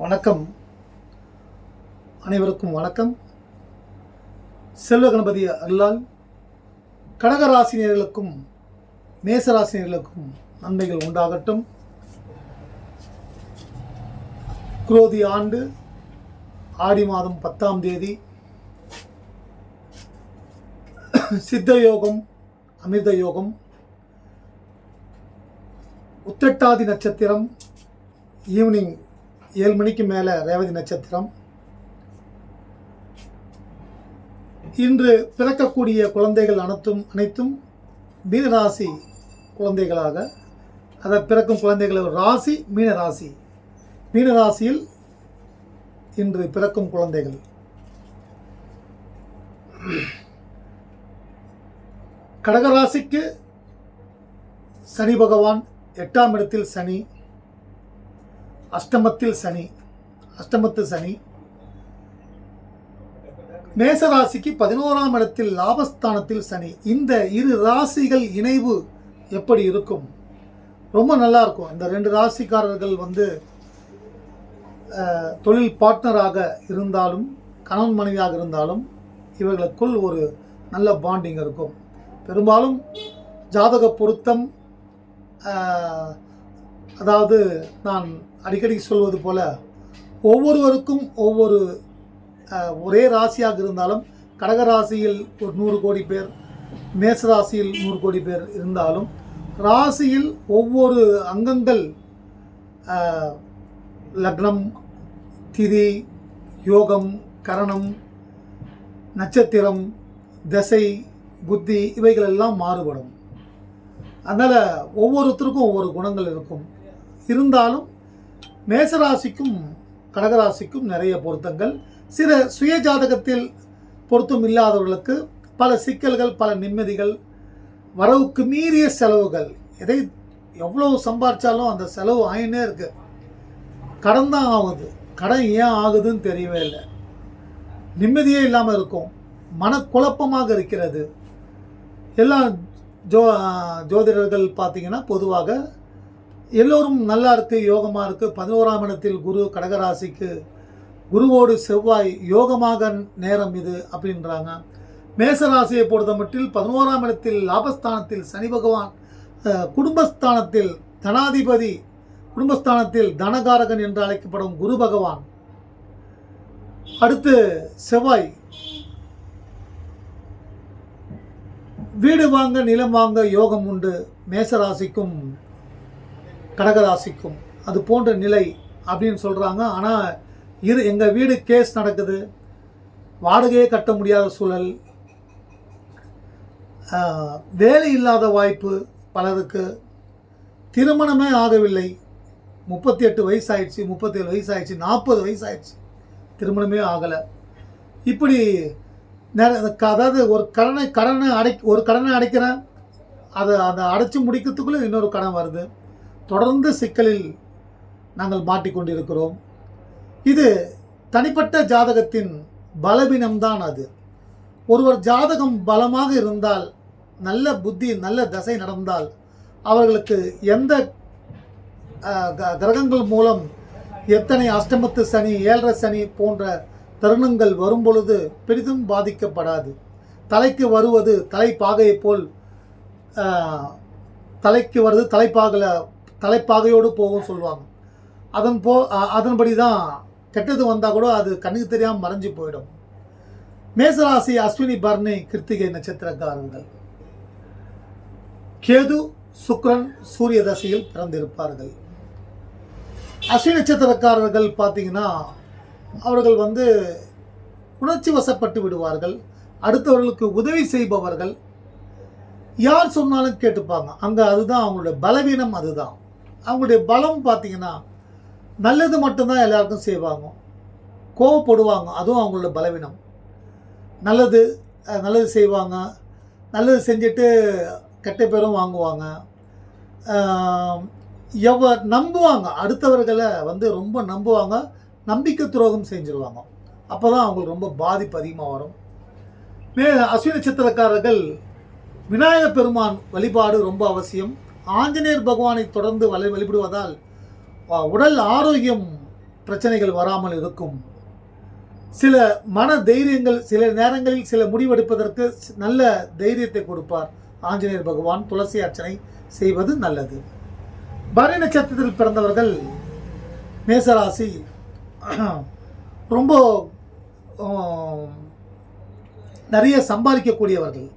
வணக்கம். அனைவருக்கும் வணக்கம். செல்வ கணபதி அருளால் கடகராசினியர்களுக்கும் மேசராசினியர்களுக்கும் நன்மைகள் உண்டாகட்டும். குரோதி ஆண்டு ஆடி மாதம் பத்தாம் தேதி சித்த யோகம் அமிர்த யோகம் உத்திரட்டாதி நட்சத்திரம் ஈவினிங் ஏழு மணிக்கு மேலே ரேவதி நட்சத்திரம். இன்று பிறக்கக்கூடிய குழந்தைகள் அனைத்தும் அனைத்தும் மீனராசி குழந்தைகளாக அதை பிறக்கும் குழந்தைகள் ராசி மீனராசி. மீனராசியில் இன்று பிறக்கும் குழந்தைகள். கடகராசிக்கு சனி பகவான் எட்டாம் இடத்தில் சனி. அஷ்டமத்தில் சனி. அஷ்டமத்து சனி. மேச ராசிக்கு பதினோராம் இடத்தில் லாபஸ்தானத்தில் சனி. இந்த இரு ராசிகள் இணைவு எப்படி இருக்கும்? ரொம்ப நல்லா இருக்கும். இந்த ரெண்டு ராசிக்காரர்கள் வந்து தொழில் பார்ட்னராக இருந்தாலும் கணவன் மனைவியாக இருந்தாலும் இவர்களுக்குள் ஒரு நல்ல பாண்டிங் இருக்கும். பெரும்பாலும் ஜாதக பொருத்தம் அதாவது நான் அடிக்கடி சொல்வது போல ஒவ்வொருவருக்கும் ஒவ்வொரு ஒரே ராசியாக இருந்தாலும் கடகராசியில் ஒரு நூறு கோடி பேர் மேச ராசியில் நூறு கோடி பேர் இருந்தாலும் ராசியில் ஒவ்வொரு அங்கங்கள் லக்னம் திதி யோகம் கரணம் நட்சத்திரம் தசை புத்தி இவைகள் எல்லாம் மாறுபடும். அதனால் ஒவ்வொருத்தருக்கும் ஒவ்வொரு குணங்கள் இருக்கும். இருந்தாலும் மேசராசிக்கும் கடகராசிக்கும் நிறைய பொருத்தங்கள். சில சுய ஜாதகத்தில் பொருத்தம் இல்லாதவர்களுக்கு பல சிக்கல்கள் பல நிம்மதிகள் வரவுக்கு மீறிய செலவுகள். எதை எவ்வளோ சம்பாரிச்சாலும் அந்த செலவு ஆயினே இருக்கு. கடன் தான் ஆகுது. கடன் ஏன் ஆகுதுன்னு தெரியவே இல்லை. நிம்மதியே இல்லாமல் இருக்கும். மனக்குழப்பமாக இருக்கிறது. எல்லாம் ஜோ ஜோதிடர்கள் பார்த்திங்கன்னா பொதுவாக எல்லோரும் நல்லா இருக்குது யோகமாக இருக்குது பதினோராம் இடத்தில் குரு கடகராசிக்கு குருவோடு செவ்வாய் யோகமாக நேரம் இது அப்படின்றாங்க. மேசராசியை பொறுத்த மட்டில் பதினோராம் இடத்தில் லாபஸ்தானத்தில் சனி பகவான் குடும்பஸ்தானத்தில் தனாதிபதி குடும்பஸ்தானத்தில் தனகாரகன் என்று அழைக்கப்படும் குரு பகவான். அடுத்து செவ்வாய். வீடு வாங்க நிலம் வாங்க யோகம் உண்டு. மேசராசிக்கும் கடகராசிக்கும். அது போன்ற நிலை அப்படின்னு சொல்கிறாங்க ஆனால் இரு எங்கள் வீடு கேஸ் நடக்குது. வாடகையே கட்ட முடியாத சூழல். வேலை இல்லாத வாய்ப்பு பலருக்கு. திருமணமே ஆகவில்லை. முப்பத்தி எட்டு வயசு ஆயிடுச்சு முப்பத்தேழு வயசு ஆயிடுச்சு நாற்பது வயசு ஆயிடுச்சு திருமணமே ஆகலை. இப்படி நெ- அதாவது ஒரு கடனை கடனை அடை ஒரு கடனை அடைக்கிறேன். அதை அதை அடைச்சி முடிக்கிறதுக்குள்ளே இன்னொரு கடன் வருது. தொடர்ந்து சிக்கலில் நாங்கள் மாட்டிக்கொண்டிருக்கிறோம். இது தனிப்பட்ட ஜாதகத்தின் பலவீனம்தான் அது. ஒருவர் ஜாதகம் பலமாக இருந்தால் நல்ல புத்தி நல்ல தசை நடந்தால் அவர்களுக்கு எந்த க- கிரகங்கள் மூலம் எத்தனை அஷ்டமத்து சனி ஏழரை சனி போன்ற தருணங்கள் வரும் பொழுது பெரிதும் பாதிக்கப்படாது. தலைக்கு வருவது தலைப்பாகையை போல் தலைக்கு வருது தலைப்பாகல தலைப்பாகையோடு போகும் சொல்லுவாங்க. அதன் போ அதன்படி தான் கெட்டது வந்தால் கூட அது கண்ணுக்கு தெரியாமல் மறைஞ்சு போயிடும். மேசராசி அஸ்வினி பர்ணி கிருத்திகை நட்சத்திரக்காரர்கள். கேது சுக்ரன் சூரிய தசையில் பிறந்திருப்பார்கள். அஸ்வினி நட்சத்திரக்காரர்கள் பார்த்தீங்கன்னா அவர்கள் வந்து உணர்ச்சி வசப்பட்டு விடுவார்கள். அடுத்தவர்களுக்கு உதவி செய்பவர்கள். யார் சொன்னாலும் கேட்டுப்பாங்க. அங்கே அதுதான் அவங்களுடைய பலவீனம் அதுதான். அவங்களுடைய பலம் பார்த்தீங்கன்னா நல்லது மட்டும்தான் எல்லாருக்கும் செய்வாங்க கோவப்படுவாங்க அதுவும் அவங்களோட பலவீனம். நல்லது நல்லது செய்வாங்க. நல்லது செஞ்சுட்டு கெட்ட பேரும் வாங்குவாங்க. எவ நம்புவாங்க. அடுத்தவர்களை வந்து ரொம்ப நம்புவாங்க. நம்பிக்கை துரோகம் செஞ்சுருவாங்க. அப்போ தான் அவங்களுக்கு ரொம்ப பாதிப்பு அதிகமாக வரும். மே அஸ்வினி நட்சத்திரக்காரர்கள் விநாயக பெருமான் வழிபாடு ரொம்ப அவசியம். ஆஞ்சநேயர் பகவானை தொடர்ந்து வழி வழிபடுவதால் உடல் ஆரோக்கியம் பிரச்சனைகள் வராமல் இருக்கும். சில மன தைரியங்கள் சில நேரங்களில் சில முடிவெடுப்பதற்கு நல்ல தைரியத்தை கொடுப்பார் ஆஞ்சநேயர் பகவான். துளசி அர்ச்சனை செய்வது நல்லது. பரணி நட்சத்திரத்தில் பிறந்தவர்கள் மேசராசி ரொம்ப நிறைய சம்பாதிக்கக்கூடியவர்கள்.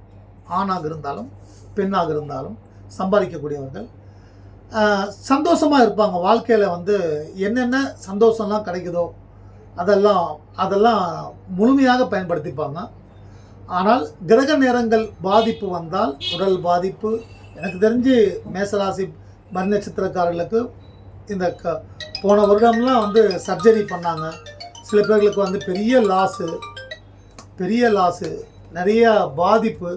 ஆணாக இருந்தாலும் பெண்ணாக இருந்தாலும் சம்பாதிக்கக்கூடியவர்கள். சந்தோஷமாக இருப்பாங்க. வாழ்க்கையில் வந்து என்னென்ன சந்தோஷம்லாம் கிடைக்குதோ அதெல்லாம் அதெல்லாம் முழுமையாக பயன்படுத்திப்பாங்க. ஆனால் கிரக நேரங்கள் பாதிப்பு வந்தால் உடல் பாதிப்பு. எனக்கு தெரிஞ்சு மேசராசி மண் நட்சத்திரக்காரர்களுக்கு இந்த க போன வருடம்லாம் வந்து சர்ஜரி பண்ணாங்க. சில பேர்களுக்கு வந்து பெரிய லாஸு பெரிய லாஸு நிறைய பாதிப்பு.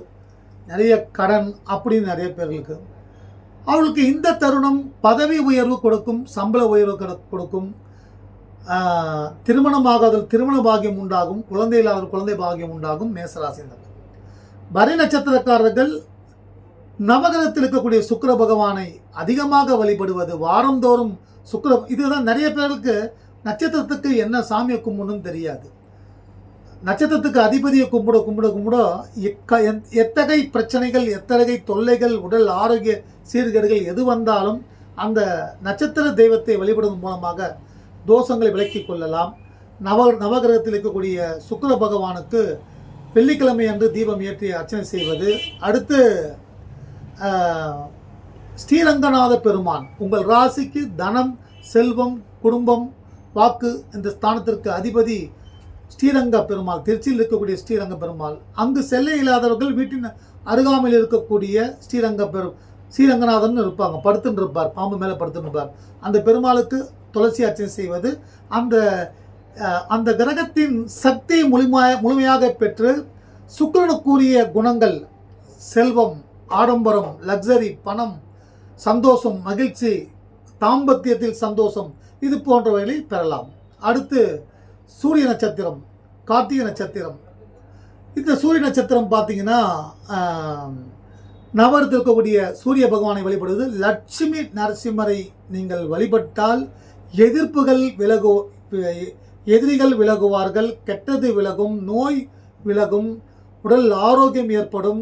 நிறைய கடன் அப்படின்னு நிறைய பேர்களுக்கு அவளுக்கு இந்த தருணம் பதவி உயர்வு கொடுக்கும் சம்பள உயர்வு கொடு- கொடுக்கும். திருமணமாகாதல் திருமண பாகியம் உண்டாகும் குழந்தை இல்லாத குழந்தை பாகியம் உண்டாகும் மேசராசினர் பரி நட்சத்திரக்காரர்கள் நவகிரகத்தில் இருக்கக்கூடிய சுக்கர பகவானை அதிகமாக வழிபடுவது வாரந்தோறும் சுக்கர இதுதான் நிறைய பேருக்கு நட்சத்திரத்துக்கு என்ன சாமியை கும்பிடணும்னு தெரியாது. நட்சத்திரத்துக்கு அதிபதியை கும்பிட கும்பிட கும்பிட எக்க எத்தகை பிரச்சனைகள் எத்தகை தொல்லைகள் உடல் ஆரோக்கிய சீர்கேடுகள் எது வந்தாலும் அந்த நட்சத்திர தெய்வத்தை வழிபடுவதன் மூலமாக தோஷங்களை விலக்கி கொள்ளலாம். நவ நவகிரகத்தில் இருக்கக்கூடிய சுக்கர பகவானுக்கு வெள்ளிக்கிழமை அன்று தீபம் ஏற்றி அர்ச்சனை செய்வது. அடுத்து ஸ்ரீரங்கநாத பெருமான் உங்கள் ராசிக்கு தனம் செல்வம் குடும்பம் வாக்கு இந்த ஸ்தானத்திற்கு அதிபதி ஸ்ரீரங்க பெருமாள் திருச்சியில் இருக்கக்கூடிய ஸ்ரீரங்க பெருமாள் அங்கு செல்ல இல்லாதவர்கள் வீட்டின் அருகாமையில் இருக்கக்கூடிய ஸ்ரீரங்க பெரு ஸ்ரீரங்கநாதன் இருப்பாங்க படுத்துன்னு இருப்பார் பாம்பு மேலே படுத்துன்னு இருப்பார். அந்த பெருமாளுக்கு துளசி அர்ச்சனை செய்வது அந்த அந்த கிரகத்தின் சக்தி முழுமைய முழுமையாக பெற்று சுக்கரனுக்குரிய குணங்கள் செல்வம் ஆடம்பரம் லக்ஸரி பணம் சந்தோஷம் மகிழ்ச்சி தாம்பத்தியத்தில் சந்தோஷம் இது போன்றவைகளை பெறலாம். அடுத்து சூரிய நட்சத்திரம் கார்த்திகை நட்சத்திரம். இந்த சூரிய நட்சத்திரம் பார்த்தீங்கன்னா நவரத்தில் இருக்கக்கூடிய சூரிய பகவானை வழிபடுவது லட்சுமி நரசிம்மரை நீங்கள் வழிபட்டால் எதிர்ப்புகள் விலகு எதிரிகள் விலகுவார்கள் கெட்டது விலகும் நோய் விலகும் உடல் ஆரோக்கியம் ஏற்படும்.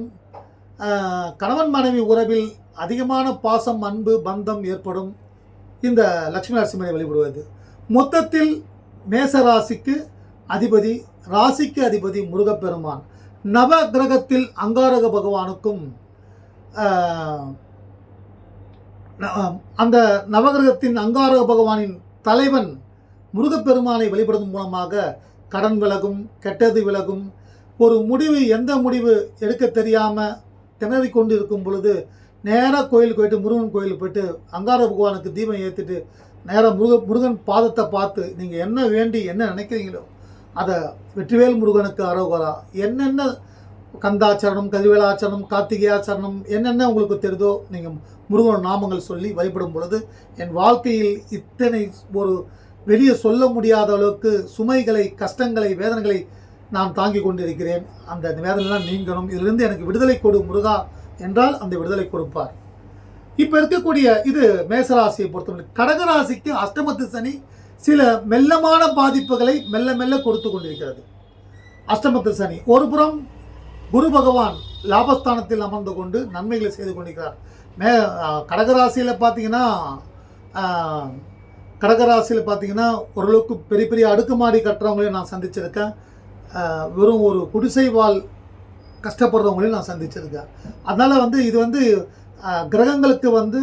கணவன் மனைவி உறவில் அதிகமான பாசம் அன்பு பந்தம் ஏற்படும். இந்த லட்சுமி நரசிம்மரை வழிபடுவது. மொத்தத்தில் மேச ராசிக்கு அதிபதி ராசிக்கு அதிபதி முருகப்பெருமான். நவ கிரகத்தில் அங்காரக பகவானுக்கும் ஆஹ், அந்த நவகிரகத்தின் அங்காரக பகவானின் தலைவன் முருகப்பெருமானை வழிபடுவதன் மூலமாக கடன் விலகும் கெட்டது விலகும். ஒரு முடிவு எந்த முடிவு எடுக்க தெரியாமல் திணறிக் கொண்டு இருக்கும் பொழுது நேராக கோயிலுக்கு போயிட்டு முருகன் கோயிலுக்கு போயிட்டு அங்கார பகவானுக்கு தீபம் ஏற்றிட்டு நேராக முருக முருகன் பாதத்தை பார்த்து நீங்கள் என்ன வேண்டி என்ன நினைக்கிறீங்களோ அதை வெற்றிவேல் முருகனுக்கு அரோகரா என்னென்ன கந்தாச்சரணம் கதிவேலாச்சரணம் கார்த்திகேயாச்சரணம் என்னென்ன உங்களுக்கு தெரிதோ நீங்கள் முருகன் நாமங்கள் சொல்லி வழிபடும் பொழுது என் வாழ்க்கையில் இத்தனை ஒரு வெளியே சொல்ல முடியாத அளவுக்கு சுமைகளை கஷ்டங்களை வேதனைகளை நான் தாங்கிக் கொண்டிருக்கிறேன். அந்த வேதனைலாம் நீங்கணும். இதிலிருந்து எனக்கு விடுதலை கொடு முருகா. என்றால் அந்த விடுதலை கொடுப்பார். இப்போ இருக்கக்கூடிய இது மேசராசியை பொறுத்தவரை கடகராசிக்கு அஷ்டமத்து சனி சில மெல்லமான பாதிப்புகளை மெல்ல மெல்ல கொடுத்து கொண்டிருக்கிறது. அஷ்டமத்து சனி ஒரு புறம் குரு பகவான் லாபஸ்தானத்தில் அமர்ந்து கொண்டு நன்மைகளை செய்து கொண்டிருக்கிறார். மே கடகராசியில் பார்த்தீங்கன்னா கடகராசியில் பார்த்தீங்கன்னா ஓரளவுக்கு பெரிய பெரிய அடுக்குமாடி கட்டுறவங்களையும் நான் சந்திச்சிருக்கேன். வெறும் ஒரு குடிசை வாழ் கஷ்டப்படுறவங்களையும் நான் சந்திச்சிருக்கேன். அதனால் வந்து இது வந்து கிரகங்களுக்கு வந்து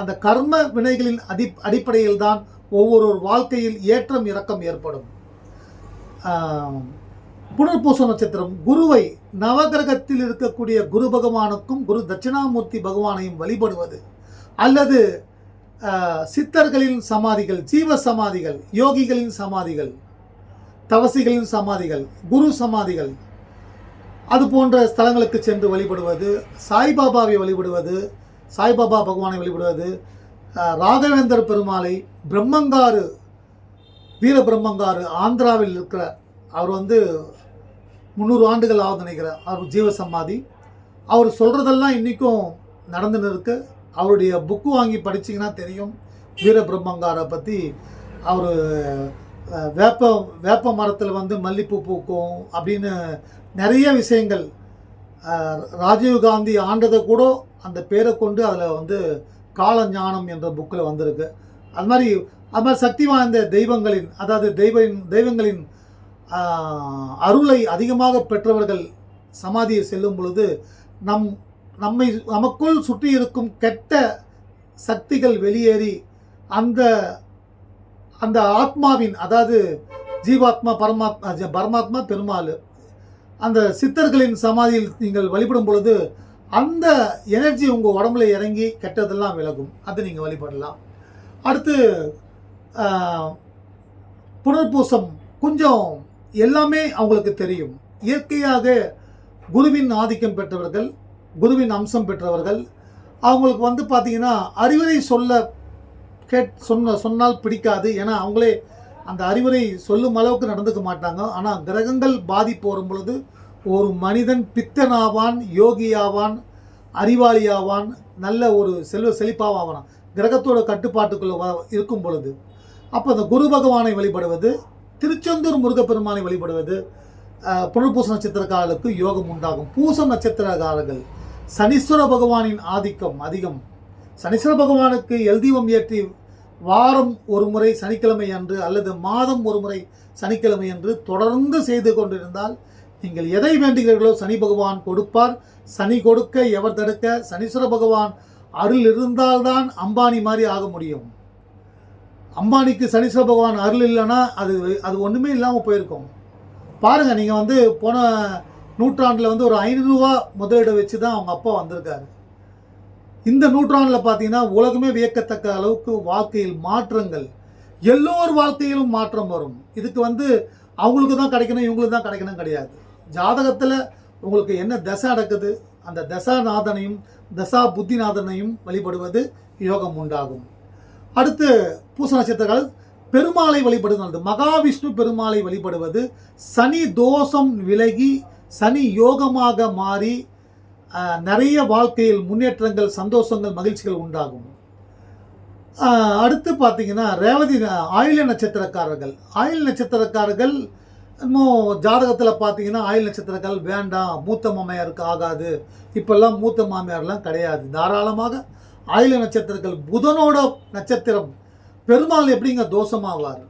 அந்த கர்ம வினைகளின் அடி அடிப்படையில் தான் ஒவ்வொரு வாழ்க்கையில் ஏற்றம் இறக்கம் ஏற்படும். புனர்பூச நட்சத்திரம் குருவை நவகிரகத்தில் இருக்கக்கூடிய குரு பகவானுக்கும் குரு தட்சிணாமூர்த்தி பகவானையும் வழிபடுவது. அல்லது சித்தர்களின் சமாதிகள் ஜீவ சமாதிகள் யோகிகளின் சமாதிகள் தவசிகளின் சமாதிகள் குரு சமாதிகள் அது போன்ற ஸ்தலங்களுக்கு சென்று வழிபடுவது சாய்பாபாவை வழிபடுவது சாய்பாபா பகவானை வழிபடுவது ராகவேந்தர் பெருமாளை பிரம்மங்கார் வீரபிரம்மங்கார் ஆந்திராவில் இருக்கிற அவர் வந்து முந்நூறு ஆண்டுகள் ஆகுது நினைக்கிறார் அவர் ஜீவ சமாதி அவர் சொல்கிறதெல்லாம் இன்றைக்கும் நடந்துன்னு இருக்கு. அவருடைய புக்கு வாங்கி படிச்சிங்கன்னா தெரியும். வீர பிரம்மங்காரை பற்றி அவர் வேப்ப வேப்ப மரத்தில் வந்து மல்லிப்பூ பூக்கும் அப்படின்னு நிறைய விஷயங்கள். ராஜீவ்காந்தி ஆண்டதை கூட அந்த பேரை கொண்டு அதில் வந்து காலஞானம் என்ற புக்கில் வந்திருக்கு. அது மாதிரி அது மாதிரி சக்தி வாய்ந்த தெய்வங்களின் அதாவது தெய்வ தெய்வங்களின் அருளை அதிகமாக பெற்றவர்கள் சமாதியை செல்லும் பொழுது நம் நம்மை நமக்குள் சுற்றி இருக்கும் கெட்ட சக்திகள் வெளியேறி அந்த அந்த ஆத்மாவின் அதாவது ஜீவாத்மா பரமாத்மா பரமாத்மா பெருமாள் அந்த சித்தர்களின் சமாதியில் நீங்கள் வழிபடும் பொழுது அந்த எனர்ஜி உங்கள் உடம்புல இறங்கி கெட்டதெல்லாம் விலகும். அது நீங்கள் வழிபடலாம். அடுத்து புனர்பூசம் கொஞ்சம் எல்லாமே அவங்களுக்கு தெரியும். இயற்கையாக குருவின் ஆதிக்கம் பெற்றவர்கள் குருவின் அம்சம் பெற்றவர்கள் அவங்களுக்கு வந்து பார்த்தீங்கன்னா அறிவுரை சொல்ல கேட் சொன்ன சொன்னால் பிடிக்காது. ஏன்னா அவங்களே அந்த அறிவுரை சொல்லும் அளவுக்கு நடந்துக்க மாட்டாங்க. ஆனால் கிரகங்கள் பாதிப்பு வரும் பொழுது ஒரு மனிதன் பித்தனாவான் யோகியாவான் அறிவாளியாவான் நல்ல ஒரு செல்வ செழிப்பாவான் கிரகத்தோட கட்டுப்பாட்டுக்குள்ள இருக்கும் பொழுது அப்போ அந்த குரு பகவானை வழிபடுவது திருச்செந்தூர் முருகப்பெருமானை வழிபடுவது புனர்பூச நட்சத்திரக்காரர்களுக்கு யோகம் உண்டாகும். பூச நட்சத்திரக்காரர்கள் சனீஸ்வர பகவானின் ஆதிக்கம் அதிகம். சனீஸ்வர பகவானுக்கு எல்தீபம் ஏற்றி வாரம் ஒரு முறை சனிக்கிழமை அன்று அல்லது மாதம் ஒரு முறை சனிக்கிழமை அன்று தொடர்ந்து செய்து கொண்டிருந்தால் நீங்கள் எதை வேண்டுகிறீர்களோ சனி பகவான் கொடுப்பார். சனி கொடுக்க எவர் தடுக்க சனீஸ்வர பகவான் அருள் இருந்தால்தான் அம்பானி மாதிரி ஆக முடியும். அம்பானிக்கு சனீஸ்வர பகவான் அருள் இல்லைன்னா அது அது ஒன்றுமே இல்லாமல் போயிருக்கும். பாருங்கள் நீங்கள் வந்து போன நூற்றாண்டில் வந்து ஒரு ஐநூறுரூவா முதலீடு வச்சு தான் அவங்க அப்பா வந்திருக்காரு. இந்த நூற்றாண்டில் பார்த்தீங்கன்னா உலகமே வியக்கத்தக்க அளவுக்கு வாழ்க்கையில் மாற்றங்கள். எல்லோர் வாழ்க்கையிலும் மாற்றம் வரும். இதுக்கு வந்து அவங்களுக்கு தான் கிடைக்கணும் இவங்களுக்கு தான் கிடைக்கணும் கிடையாது. ஜாதகத்தில் உங்களுக்கு என்ன தசை நடக்குது அந்த தசாநாதனையும் தசா புத்திநாதனையும் வழிபடுவது யோகம் உண்டாகும். அடுத்து பூச நட்சத்திரங்கள் பெருமாளை வழிபடுவது மகாவிஷ்ணு பெருமாளை வழிபடுவது சனி தோஷம் விலகி சனி யோகமாக மாறி நிறைய வாழ்க்கையில் முன்னேற்றங்கள் சந்தோஷங்கள் மகிழ்ச்சிகள் உண்டாகும். அடுத்து பார்த்தீங்கன்னா ரேவதி ஆயுள நட்சத்திரக்காரர்கள். ஆயில் நட்சத்திரக்காரர்கள் இன்னும் ஜாதகத்தில் பார்த்தீங்கன்னா ஆயில் நட்சத்திரக்காரர்கள் வேண்டாம் மூத்த மாமையாருக்கு ஆகாது. இப்போல்லாம் மூத்த மாமியார்லாம் கிடையாது. தாராளமாக ஆயில நட்சத்திரங்கள் புதனோட நட்சத்திரம் பெருமாள் எப்படிங்க தோஷமாவார்?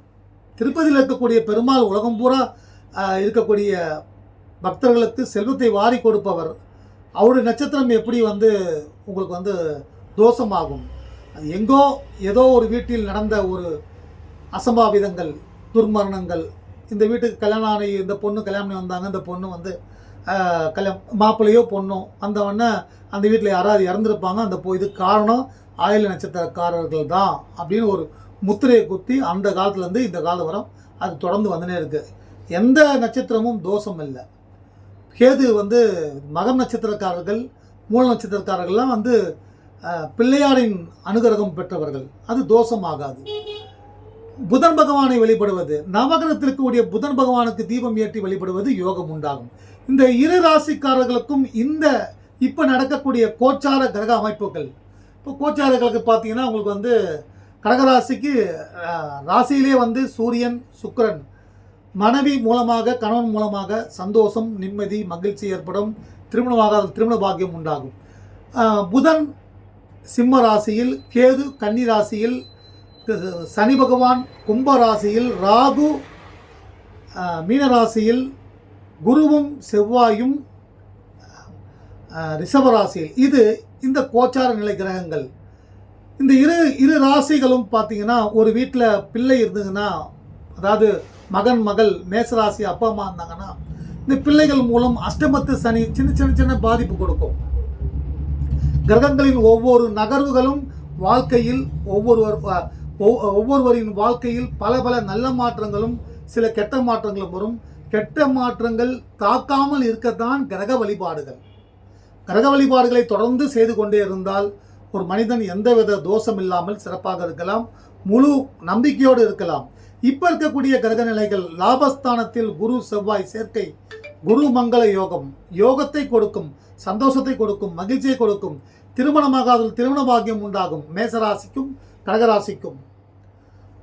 திருப்பதியில் இருக்கக்கூடிய பெருமாள் உலகம் பூரா இருக்கக்கூடிய பக்தர்களுக்கு செல்வத்தை வாரி கொடுப்பவர். அவருடைய நட்சத்திரம் எப்படி வந்து உங்களுக்கு வந்து தோஷமாகும்? அது எங்கோ ஏதோ ஒரு வீட்டில் நடந்த ஒரு அசம்பாவிதங்கள் துர்மரணங்கள். இந்த வீட்டுக்கு கல்யாணம் ஆனி இந்த பொண்ணு கல்யாணம் பண்ணி வந்தாங்க இந்த பொண்ணு வந்து கல்யாணம் மாப்பிள்ளையோ பொண்ணோ வந்தவொடனே அந்த வீட்டில் யாராவது இறந்துருப்பாங்க. அந்த பொ- இதுக்கு காரணம் ஆயுள நட்சத்திரக்காரர்கள் தான் அப்படின்னு ஒரு முத்திரையை குத்தி அந்த காலத்துலேருந்து இந்த காலம் வரம் அது தொடர்ந்து வந்துனே இருக்குது எந்த நட்சத்திரமும் தோஷம் இல்லை. கேது வந்து மகர் நட்சத்திரக்காரர்கள் மூல நட்சத்திரக்காரர்கள்லாம் வந்து பிள்ளையாரின் அனுகிரகம் பெற்றவர்கள். அது தோஷமாகாது. புதன் பகவானை வழிபடுவது நவகிரகத்திற்கு உடைய புதன் பகவானுக்கு தீபம் ஏற்றி வழிபடுவது யோகம் உண்டாகும். இந்த இரு ராசிக்காரர்களுக்கும் இந்த இப்போ நடக்கக்கூடிய கோச்சார கிரக அமைப்புகள். இப்போ கோச்சாரர்களுக்கு பார்த்தீங்கன்னா உங்களுக்கு வந்து கடகராசிக்கு ராசியிலே வந்து சூரியன் சுக்கிரன் மனைவி மூலமாக கணவன் மூலமாக சந்தோஷம் நிம்மதி மகிழ்ச்சி ஏற்படும் திருமணமாகாத திருமண பாக்கியம் உண்டாகும். புதன் சிம்ம ராசியில் கேது கன்னி ராசியில் சனி பகவான் கும்ப ராசியில் ராகு மீன ராசியில் குருவும் செவ்வாயும் ஆஹ் ரிஷப ராசியில். இது இந்த கோச்சார நிலை கிரகங்கள். இந்த இரு இரு ராசிகளும் பார்த்தீங்கன்னா ஒரு வீட்டில் பிள்ளை இருந்ததுன்னா அதாவது மகன் மகள் மேசராசி அப்பா அம்மா இருந்தாங்கன்னா இந்த பிள்ளைகள் மூலம் அஷ்டமத்து சனி சின்ன சின்ன சின்ன பாதிப்பு கொடுக்கும். கிரகங்களின் ஒவ்வொரு நகர்வுகளும் வாழ்க்கையில் ஒவ்வொருவர் ஒவ்வொருவரின் வாழ்க்கையில் பல பல நல்ல மாற்றங்களும் சில கெட்ட மாற்றங்களும் வரும். கெட்ட மாற்றங்கள் தாக்காமல் இருக்கத்தான் கிரக வழிபாடுகள். கிரக வழிபாடுகளை தொடர்ந்து செய்து கொண்டே இருந்தால் ஒரு மனிதன் எந்தவித தோஷம் இல்லாமல் சிறப்பாக இருக்கலாம். முழு நம்பிக்கையோடு இருக்கலாம். இப்போ இருக்கக்கூடிய கிரக நிலைகள் லாபஸ்தானத்தில் குரு செவ்வாய் சேர்க்கை குரு மங்கள யோகம் யோகத்தை கொடுக்கும் சந்தோஷத்தை கொடுக்கும் மகிழ்ச்சியை கொடுக்கும் திருமணமாகாதல் திருமண பாக்கியம் உண்டாகும் மேசராசிக்கும் கடகராசிக்கும்.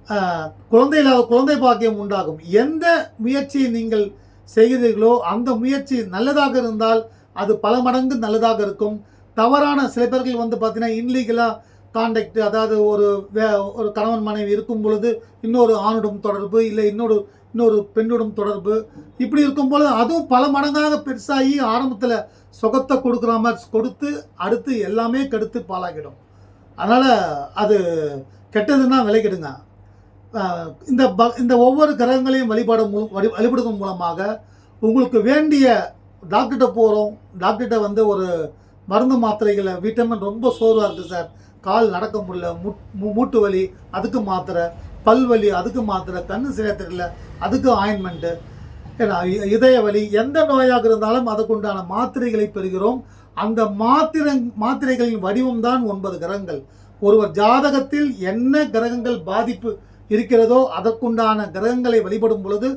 ஆஹ், குழந்தை இல்லாத குழந்தை பாக்கியம் உண்டாகும். எந்த முயற்சியை நீங்கள் செய்கிறீர்களோ அந்த முயற்சி நல்லதாக இருந்தால் அது பல மடங்கு நல்லதாக இருக்கும். தவறான சில பேர்கள் வந்து பார்த்தீங்கன்னா இன்லீகலாக காண்டாக்ட் அதாவது ஒரு வே ஒரு கணவன் மனைவி இருக்கும் பொழுது இன்னொரு ஆணுடன் தொடர்பு இல்லை இன்னொரு இன்னொரு பெண்ணுடன் தொடர்பு. இப்படி இருக்கும் பொழுது அதுவும் பல மடங்காக பெருசாகி ஆரம்பத்தில் சுகத்தை கொடுக்குற மாதிரி கொடுத்து அடுத்து எல்லாமே கெடுத்து பாலாகிடும் அதனால் அது கெட்டதுன்னா விலைக்கிடுங்க இந்த ப இந்த ஒவ்வொரு கிரகங்களையும் வழிபாடு மூலம் வழி வழிபடுவதன் மூலமாக உங்களுக்கு வேண்டிய டாக்டர்கிட்ட போகிறோம் டாக்டர்கிட்ட வந்து ஒரு மருந்து மாத்திரைகளை விட்டமின் ரொம்ப சோர்வாக இருக்குது சார். கால் நடக்க முடியல முட் மூ- மூட்டு வலி அதுக்கு மாத்திரை பல் வலி அதுக்கு மாத்திரை கண்ணு சரியா தெரியல அதுக்கு ஆயின்மெண்ட்டு ஏன்னா இ- இதய வலி எந்த நோயாக இருந்தாலும் அதுக்குண்டான மாத்திரைகளை பெறுகிறோம். அந்த மாத்திரை மாத்திரைகளின் வடிவம் தான் ஒன்பது கிரகங்கள். ஒருவர் ஜாதகத்தில் என்ன கிரகங்கள் பாதிப்பு இருக்கிறதோ அதற்குண்டான கிரகங்களை வழிபடும் பொழுது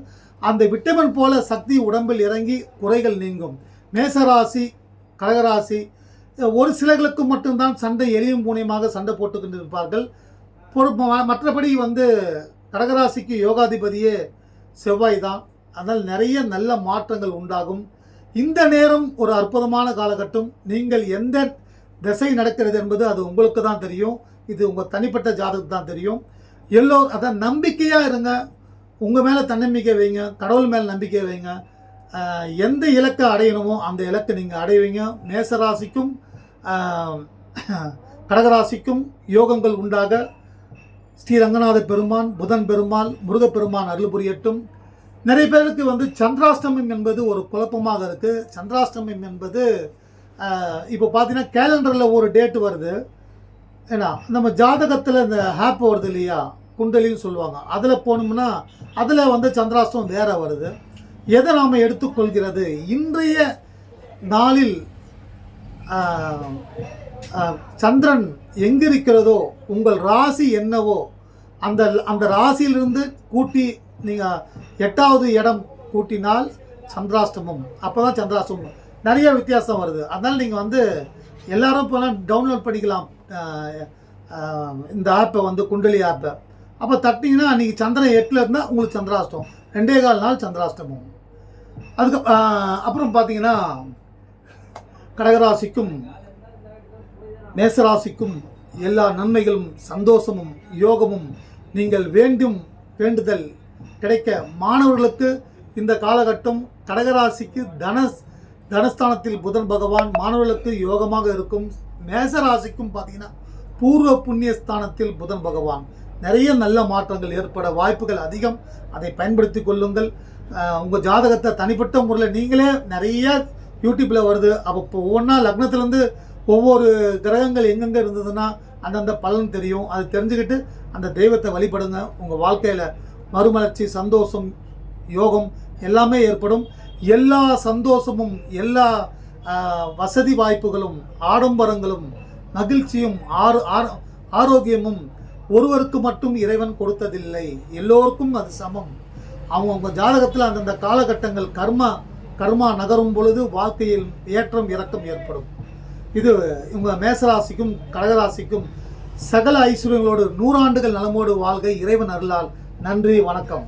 அந்த விட்டமின் போல சக்தி உடம்பில் இறங்கி குறைகள் நீங்கும். மேசராசி கடகராசி ஒரு சிலர்களுக்கு மட்டும்தான் சண்டை எளியும் பூனையுமாக சண்டை போட்டுக்கொண்டு இருப்பார்கள் மற்றபடி வந்து கடகராசிக்கு யோகாதிபதியே செவ்வாய் தான். அதனால் நிறைய நல்ல மாற்றங்கள் உண்டாகும். இந்த நேரம் ஒரு அற்புதமான காலகட்டம். நீங்கள் எந்த திசை நடக்கிறது என்பது அது உங்களுக்கு தான் தெரியும். இது உங்கள் தனிப்பட்ட ஜாதகத்துக்கு தான் தெரியும். எல்லோரும் அதான் நம்பிக்கையாக இருங்க. உங்கள் மேலே தன்னம்பிக்கை வைங்க. கடவுள் மேலே நம்பிக்கை வைங்க. எந்த இலக்கை அடையணுமோ அந்த இலக்கை நீங்கள் அடைவீங்க. மேசராசிக்கும் கடகராசிக்கும் யோகங்கள் உண்டாக ஸ்ரீரங்கநாத பெருமான் புதன் பெருமாள் முருகப்பெருமான் அருள் புரியட்டும். நிறைய பேருக்கு வந்து சந்திராஷ்டமம் என்பது ஒரு குழப்பமாக இருக்குது சந்திராஷ்டமம் என்பது இப்போ பார்த்தீங்கன்னா கேலண்டரில் ஒரு டேட் வருது. ஏன்னா நம்ம ஜாதகத்தில் இந்த ஹேப் வருது இல்லையா? குண்டலின்னு சொல்லுவாங்க. அதில் போனோம்னா அதில் வந்து சந்திராஷ்டமம் வேறு வருது. எதை நாம் எடுத்துக்கொள்கிறது? இன்றைய நாளில் சந்திரன் எங்கிருக்கிறதோ உங்கள் ராசி என்னவோ அந்த அந்த ராசியிலிருந்து கூட்டி நீங்கள் எட்டாவது இடம் கூட்டினால் சந்திராஷ்டமம். அப்போ தான் சந்திராஷ்டமம். நிறைய வித்தியாசம் வருது. அதனால் நீங்கள் வந்து எல்லாரும் இப்போலாம் டவுன்லோட் பண்ணிக்கலாம். இந்த ஆப்பை வந்து குண்டலி ஆப்பை அப்போ தட்டிங்கன்னா அன்றைக்கி சந்திரன் எட்டில் இருந்தால் உங்களுக்கு சந்திராஷ்டம் ரெண்டே கால் நாள் சந்திராஷ்டமம். அதுக்கு அப்புறம் பார்த்தீங்கன்னா கடகராசிக்கும் மேசராசிக்கும் எல்லா நன்மைகளும் சந்தோஷமும் யோகமும் நீங்கள் வேண்டும் வேண்டுதல் கிடைக்க மாணவர்களுக்கு இந்த காலகட்டம் கடகராசிக்கு தன தனஸ்தானத்தில் புதன் பகவான் மாணவர்களுக்கு யோகமாக இருக்கும். மேசராசிக்கும் பார்த்தீங்கன்னா பூர்வ புண்ணிய ஸ்தானத்தில் புதன் பகவான். நிறைய நல்ல மாற்றங்கள் ஏற்பட வாய்ப்புகள் அதிகம். அதை பயன்படுத்தி கொள்ளுங்கள். உங்கள் ஜாதகத்தை தனிப்பட்ட முறையில் நீங்களே நிறைய யூடியூப்பில் வருது. அப்போ இப்போ ஒவ்வொன்றா லக்னத்துலேருந்து ஒவ்வொரு கிரகங்கள் எங்கெங்கே இருந்ததுன்னா அந்தந்த பலன் தெரியும். அது தெரிஞ்சுக்கிட்டு அந்த தெய்வத்தை வழிபடுங்க. உங்கள் வாழ்க்கையில் மறுமலர்ச்சி சந்தோஷம் யோகம் எல்லாமே ஏற்படும். எல்லா சந்தோஷமும் எல்லா வசதி வாய்ப்புகளும் ஆடம்பரங்களும் மகிழ்ச்சியும் ஆறு ஆர- ஆரோக்கியமும் ஒருவருக்கு மட்டும் இறைவன் கொடுத்ததில்லை. எல்லோருக்கும் அது சமம். அவங்கவுங்க ஜாதகத்தில் அந்தந்த காலகட்டங்கள் கர்மா கர்மா நகரும் பொழுது வாழ்க்கையில் ஏற்றம் இறக்கம் ஏற்படும். இது இவங்க மேசராசிக்கும் கடகராசிக்கும் சகல ஐஸ்வர்யங்களோடு நூறாண்டுகள் நலமோடு வாழ்க இறைவன் அருளால். நன்றி வணக்கம்.